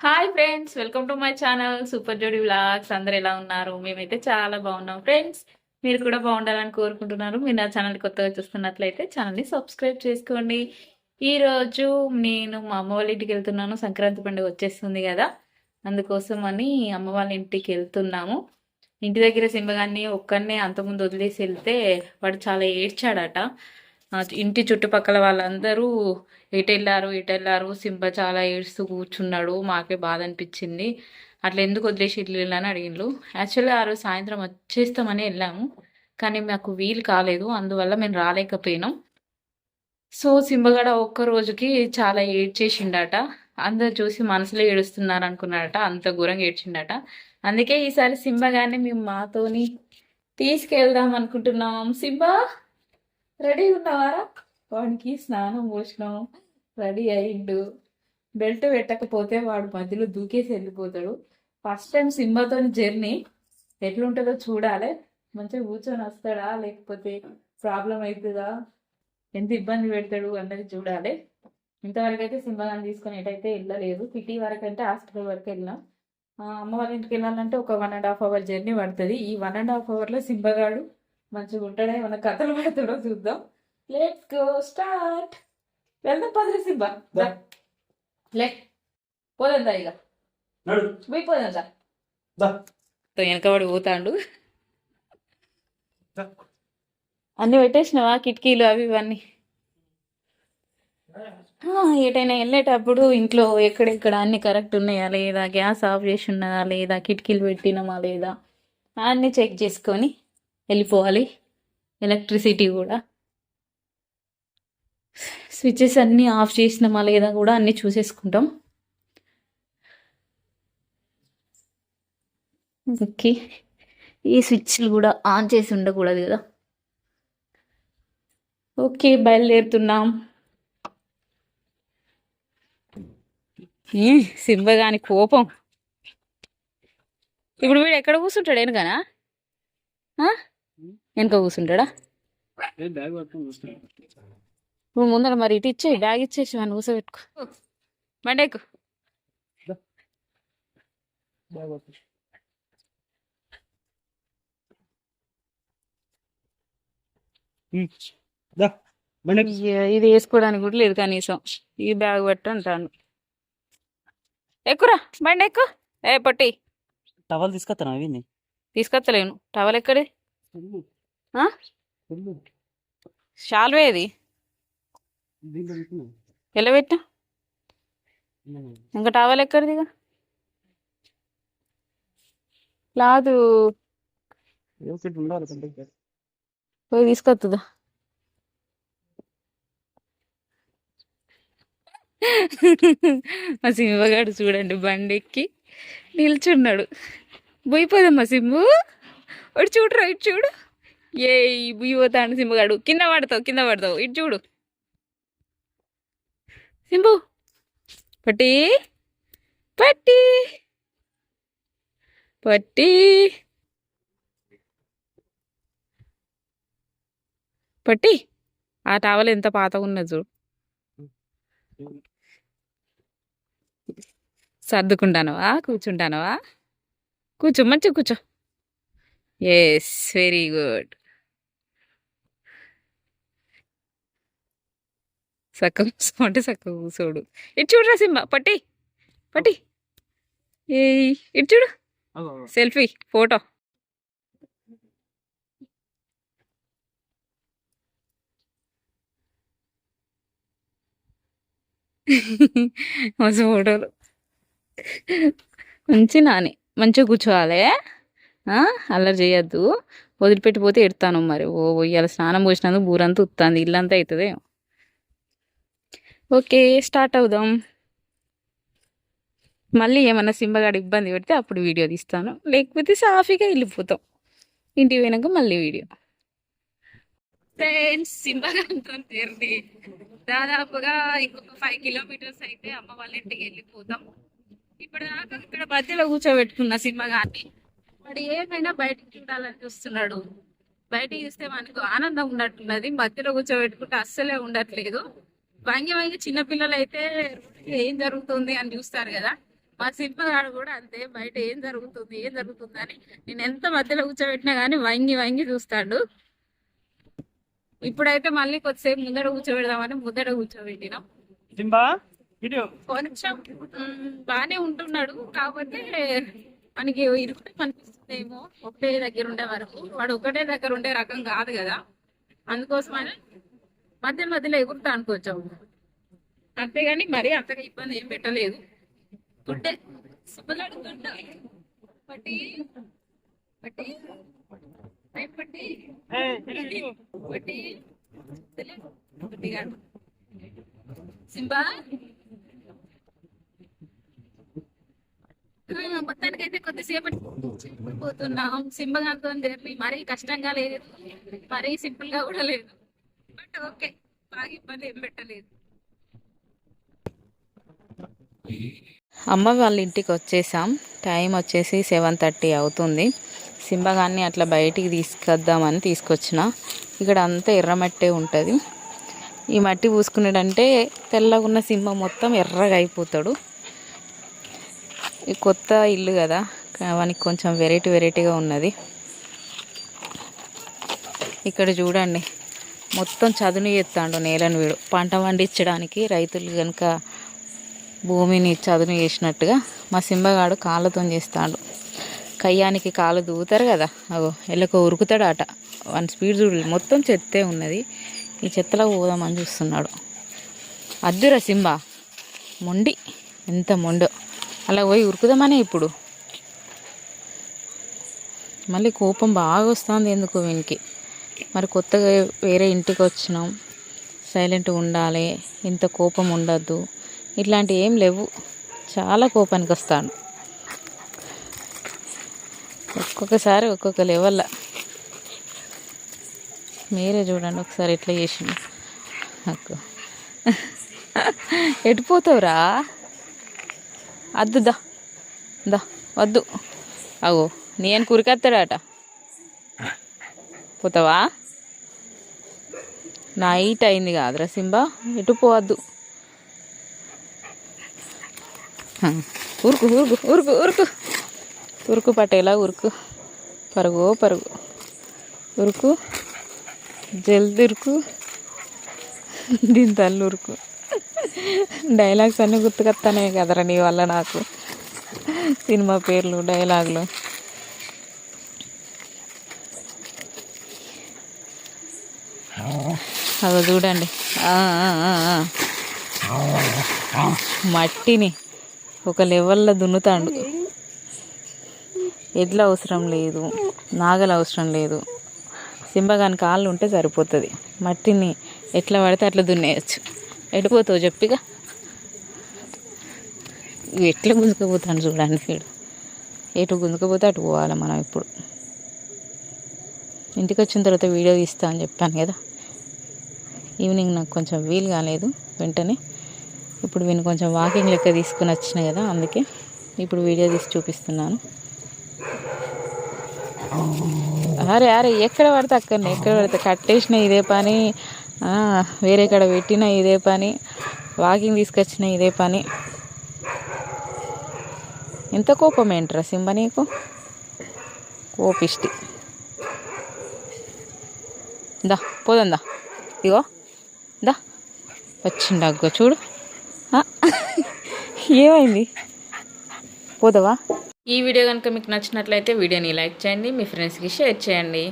Hi friends welcome to my channel super జోడి vlogs అందరు ఎలా ఉన్నారు? మేమైతే చాలా బాగున్నాం ఫ్రెండ్స్ మీరు కూడా బాగుండాలని కోరుకుంటున్నారు. మీరు నా ఛానల్ కొత్తగా చూస్తున్నట్లయితే ఛానల్ని సబ్స్క్రైబ్ చేసుకోండి. ఈరోజు నేను మా అమ్మ వాళ్ళ ఇంటికి వెళ్తున్నాను. సంక్రాంతి పండుగ వచ్చేస్తుంది కదా. అందుకోసం అని అమ్మ వాళ్ళ ఇంటికి వెళ్తున్నాము. ఇంటి దగ్గర సింబగాన్ని ఒక్కనే అంతకుముందు వదిలేసి వెళ్తే వాడు చాలా ఏడ్చాడట. ఇంటి చుట్టుపక్కల వాళ్ళందరూ ఎటు వెళ్ళారు ఎటు వెళ్ళారు సింబ చాలా ఏడుస్తూ కూర్చున్నాడు. మాకే బాధ అనిపించింది. అట్లా ఎందుకు వదిలేసి ఇల్లు అని అడిగిండ్రు. యాక్చువల్లీ ఆ రోజు సాయంత్రం వచ్చేస్తామని వెళ్ళాము. కానీ మాకు వీలు కాలేదు. అందువల్ల మేము రాలేకపోయినాం. సో సింబగడ ఒక్క రోజుకి చాలా ఏడ్చేసిండట. అందరు చూసి మనసులో ఏడుస్తున్నారు అనుకున్నాడట అంత ఘోరంగా ఏడ్చిండట. అందుకే ఈసారి సింబగానే మేము మాతోని తీసుకెళ్దాం అనుకుంటున్నాం. సింబా! రెడీ ఉన్నవారా? వాడికి స్నానం పోసినాం రెడీ అయిండు. బెల్ట్ పెట్టకపోతే వాడు మధ్యలో దూకేసి వెళ్ళిపోతాడు. ఫస్ట్ టైం సింబాతో జర్నీ ఎట్లుంటుందో చూడాలి. మంచిగా కూర్చొని వస్తాడా? లేకపోతే ప్రాబ్లం అవుతుందా ఎంత ఇబ్బంది పెడతాడు అన్నది చూడాలి. ఇంతవరకు అయితే సింబాగాన్ని తీసుకొని ఎటైతే వెళ్ళలేదు. సిటీ వరకు అంటే హాస్పిటల్ వరకు వెళ్ళాం అమ్మవారి అమ్మ వాళ్ళ ఇంటికి వెళ్ళాలంటే ఒక one and half hour journey పడుతుంది. ఈ వన్ అండ్ హాఫ్ అవర్లో సింబగాడు మంచిగా ఉంటాడే? మన కథలు పడతాడో చూద్దాం. లెట్స్ గో స్టార్ట్ వెళ్దాం పదరి సింబ. లే. పోదందా ఇక నడు. పోయి పోదందా దా. వెనకబడి పోతాండు. అన్ని పెట్టేసినావా? కిటికీలు అవి ఇవన్నీ? ఆ, ఎటైనా వెళ్ళేటప్పుడు ఇంట్లో ఎక్కడెక్కడ అన్ని కరెక్ట్ ఉన్నాయా లేదా? గ్యాస్ ఆఫ్ చేసి ఉన్నదా లేదా? కిటికీలు పెట్టినామా లేదా? అన్నీ చెక్ చేసుకొని వెళ్ళిపోవాలి. ఎలక్ట్రిసిటీ కూడా. స్విచ్చెస్ అన్నీ ఆఫ్ చేసినామా లేదా కూడా అన్నీ చూసేసుకుంటాం. ఓకే. ఈ స్విచ్లు కూడా ఆన్ చేసి ఉండకూడదు కదా. ఓకే బయలుదేరుతున్నాం. ఏ, సింబగాని కోపం. ఇప్పుడు వీడు ఎక్కడ కూర్చుంటాడు వెనుకనా వెనుక కూర్చుంటాడా ఇప్పుడు ముందర మరి ఇటు ఇచ్చే బ్యాగ్ ఇచ్చేసి వాడిని కూర్చోబెట్టుకో బండి ఎక్కు బ్యాగ్ పట్టుకో. దా. బండి ఎక్కు. ఇయ్య, ఇది వేసుకోవడానికి కూడా లేదు కనీసం. ఈ బ్యాగ్ పట్టు అంటాను. ఎక్కురా బండి ఎక్కు ఏ పొట్టి టవల్ తీసుకొస్తాను అవి తీసుకొత్తలేను. టవల్ ఎక్కడి? షాల్వే ఇది. ఎలా పెట్టా ఇంకా టవల్ ఎక్కడిది లాదు. పోయి తీసుకొస్తుందా మా సింహగాడు చూడండి బండి ఎక్కి నిల్చున్నాడు పోయిపోదమ్మా సింబు ఇటు చూడురా ఇటు చూడు. ఏ బుయ్యి పోతాడు సింబగాడు కింద పడతావు కింద పడతావు. ఇటు చూడు. సింబు పట్టి. పట్టి. పట్టి. పట్టి. ఆ టవల్ ఎంత పాతగా ఉన్నది చూడు. సర్దుకుంటానవా? కూర్చుంటానవా? కూర్చో మంచిగా కూర్చో. ఎస్ వెరీ గుడ్ చక్క కూర్చోమంటే చక్క కూర్చోడు ఇటు చూడరా సింబ పట్టి పట్టి. ఏ ఇటు చూడు. Selfie photo. మంచి ఫోటోలు మంచి నాని మంచిగా కూర్చోవాలి? అల్లరి చేయొద్దు. వదిలిపెట్టిపోతే ఎడతాను మరి. ఓ ఇవాళ స్నానం పోసినందుకు బూరంతా ఉత్తాంది. ఇల్లంతా అవుతుంది ఓకే స్టార్ట్ అవుదాం. మళ్ళీ ఏమన్నా సింబగాడు ఇబ్బంది పెడితే అప్పుడు వీడియో తీస్తాను. లేకపోతే సాఫీగా వెళ్ళిపోతాం. ఇంటికి పోయినాక మళ్ళీ వీడియో. ఫ్రెండ్స్ సింబగాడితో తీరింది దాదాపుగా ఇంకొక ఫైవ్ కిలోమీటర్స్ అయితే అమ్మ వాళ్ళ ఇంటికి వెళ్ళిపోతాం. ఇప్పుడు దాకా ఇక్కడ మధ్యలో కూర్చోబెట్టుకున్న సింబగాన్ని వాడు ఏమైనా బయటికి చూడాలని చూస్తున్నాడు. బయటికి చూస్తే మనకు ఆనందం ఉన్నట్టున్నది. మధ్యలో కూర్చోబెట్టుకుంటే అస్సలే ఉండట్లేదు. వంగి వంగి చిన్నపిల్లలు అయితే ఏం జరుగుతుంది? అని చూస్తారు కదా. మా శిల్పగాడు కూడా అంతే బయట ఏం జరుగుతుంది? ఏం జరుగుతుంది? అని. నేను ఎంత మధ్యలో కూర్చోబెట్టినా కానీ వంగి వంగి చూస్తాడు. ఇప్పుడైతే మళ్ళీ కొద్దిసేపు ముందర కూర్చోబెడదామని ముందర కూర్చోబెట్టినాం. కొంచెం బాగానే ఉంటున్నాడు. కాకపోతే మనకి ఇరుకుటే కనిపిస్తుందేమో ఒకటే దగ్గర ఉండే వరకు. వాడు ఒకటే దగ్గర ఉండే రకం కాదు కదా. అందుకోసమని మధ్య మధ్యలో ఎగురుతా అనుకోవచ్చు అంతేగాని మరీ అంతగా ఇబ్బంది ఏం పెట్టలేదు. గుడ్డే సుబ్బలాడు గుడ్డ పట్టి పట్టి సింబా మొత్తానికైతే కొద్దిసేపటి పోతున్నాం. సింబగాంతో జర్నీ మరీ కష్టంగా లేదు. మరీ సింపుల్గా కూడా లేదు. But okay. బాగా ఇబ్బంది ఏం పెట్టలేదు. అమ్మ వాళ్ళ ఇంటికి వచ్చేసాం. టైం వచ్చేసి సెవెన్ థర్టీ అవుతుంది. సింబగాన్ని అట్లా బయటికి తీసుకొద్దామని తీసుకొచ్చిన. ఇక్కడ అంతా ఎర్రమట్టే ఉంటుంది. ఈ మట్టి పూసుకున్నాడంటే తెల్లగా ఉన్న సింహ మొత్తం ఎర్రగా అయిపోతాడు. ఈ కొత్త ఇల్లు కదా వానికి కొంచెం వెరైటీ వెరైటీగా ఉన్నది. ఇక్కడ చూడండి మొత్తం చదును చేస్తాడు నేలను వీడు. పంట పండించడానికి రైతులు కనుక భూమిని చదును చేసినట్టుగా మా సింబగాడు కాళ్ళతో చేస్తాడు. కయ్యానికి కాళ్ళు దూతారు కదా అగో ఎల్లకో ఉరుకుతాడు అట వన్ స్పీడ్ చూడు మొత్తం చెత్తే ఉన్నది. ఈ చెత్తలో పోదామని చూస్తున్నాడు. అద్దురా సింబ మొండి. ఎంత మొండో. అలా పోయి ఉరుకుదామనే ఇప్పుడు. మళ్ళీ కోపం బాగా వస్తుంది ఎందుకు వీనికి? మరి కొత్తగా వేరే ఇంటికి వచ్చినాం. సైలెంట్గా ఉండాలి. ఇంత కోపం ఉండద్దు. ఇట్లాంటివి ఏం లేవు. చాలా కోపానికి వస్తాను. ఒక్కొక్కసారి ఒక్కొక్క లెవెల్ మీరే చూడండి ఒకసారి ఎట్లా చేసిండు. నాకు. ఎటుపోతావురా అద్దు దా. దా వద్దు. అగో నేను కురికెత్తాడట. పోతావా? నైట్ అయింది కాదురా సింబా ఎటు పోవద్దు. ఉరుకు ఉరుకు ఉరుకు ఉరుకు ఉరుకు పట్టేలా ఉరుకు పరుగు పరుగు. ఉరుకు జల్ది ఉరుకు దీని తల్లి ఉరుకు డైలాగ్స్ అన్నీ గుర్తుకొస్తానే కదరా నీ వల్ల నాకు. సినిమా పేర్లు డైలాగులు. అదో చూడండి. మట్టిని ఒక లెవెల్లో దున్నుతాడు. ఎడ్ల అవసరం లేదు నాగల అవసరం లేదు. సింబగాని కాళ్ళు ఉంటే సరిపోతుంది. మట్టిని ఎట్లా పడితే అట్లా దున్నేయచ్చు. ఎడిపోతావు చెప్పిగా. ఎట్లా గుంజుకపోతాను చూడండి వీడు. ఎటు గుంజుకపోతే అటు పోవాలి మనం ఇప్పుడు. ఇంటికి వచ్చిన తర్వాత వీడియో తీస్తా అని చెప్పాను కదా. ఈవినింగ్ నాకు కొంచెం వీలు కాలేదు వెంటనే. ఇప్పుడు వీని కొంచెం వాకింగ్ లెక్క తీసుకుని వచ్చిన కదా అందుకే ఇప్పుడు వీడియో తీసి చూపిస్తున్నాను. అరే అరే ఎక్కడ పడితే అక్కడనే ఎక్కడ పడితే కట్టేసిన ఇదే పని. వేరే కాడ పెట్టిన ఇదే పని. వాకింగ్ తీసుకొచ్చిన ఇదే పని. ఎంత కోపం ఏంట్రా సింబ నీకు? కోపిష్టి. దా పోదందా ఇగో దా. వచ్చిండు అగ్గో చూడు. ఏమైంది? పోదావా? ఈ వీడియో కనుక మీకు నచ్చినట్లయితే వీడియోని లైక్ చేయండి మీ ఫ్రెండ్స్కి షేర్ చేయండి.